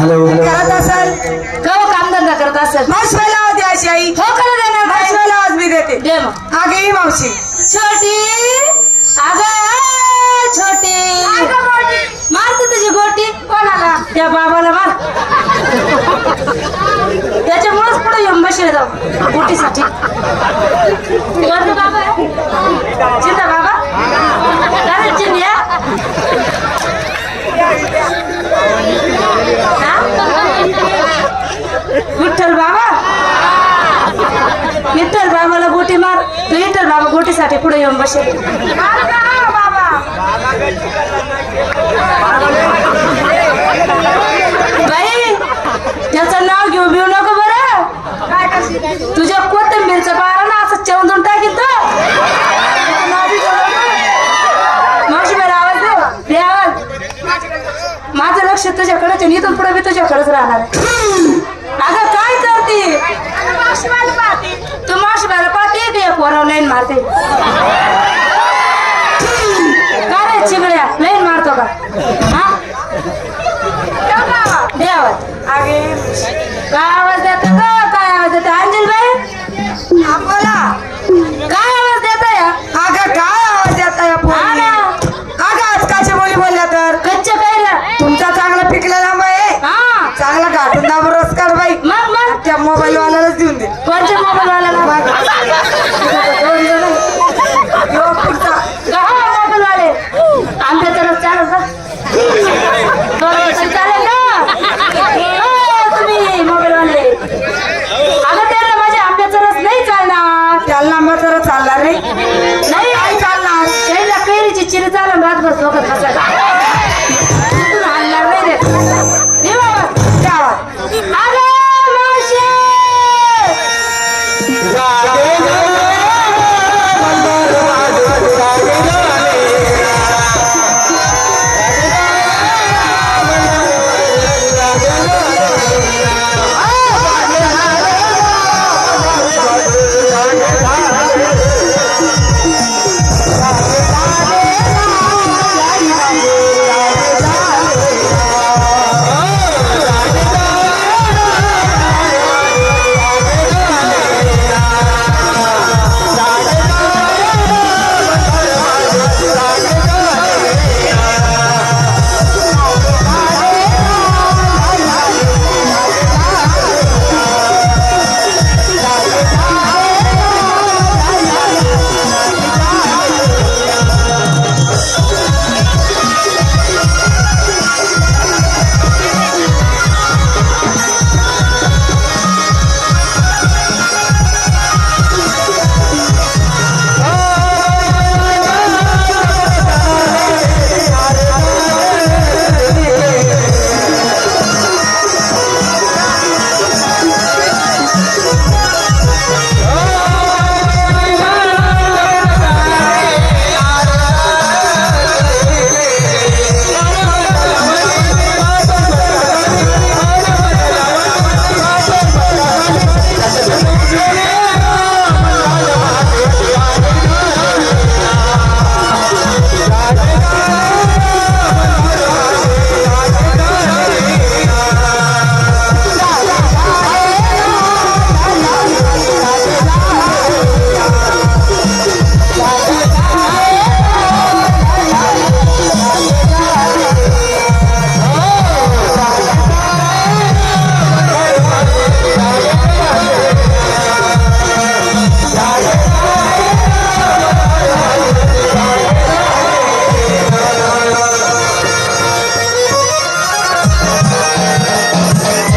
Hello करत असाल? कवा कामधंदा करत असेल? मावशीला आवाज द्या अशी आई हो करू देणार बाई. मावशीला आवाज मी देते. दे मग. आगे ही मावशी. छोटी अगं छोटी. मार तू तुझी गोटी. कोणाला? त्या बाबाला मार. त्याच्यामुळेच पुढे येऊन बसले जाऊ. गोटीसाठी. वरती बाबा. आहे? चिंता बाबा काय चिंध्या विठ्ठल बाबा विठ्ठल बाबाला गोटी मार तू विठ्ठल बाबा गोटीसाठी पुढे येऊन बसेल. बाई त्याचं नाव घेऊ बिऊ नको बरं. तुझ्या कोथिंबीरचं बारा ना असं चेवून टाकीत मावशी बरं आवाज दे. आवाज. माझं लक्ष तुझ्याकडेच इथून पुढे मी तुझ्याकडेच राहणार अगं काय करते? तू मावशीबाला पाहते ते पोराव लाईन मारते? काय रे चिगड्या लाईन मारतो का? हा? दे आवाज आगे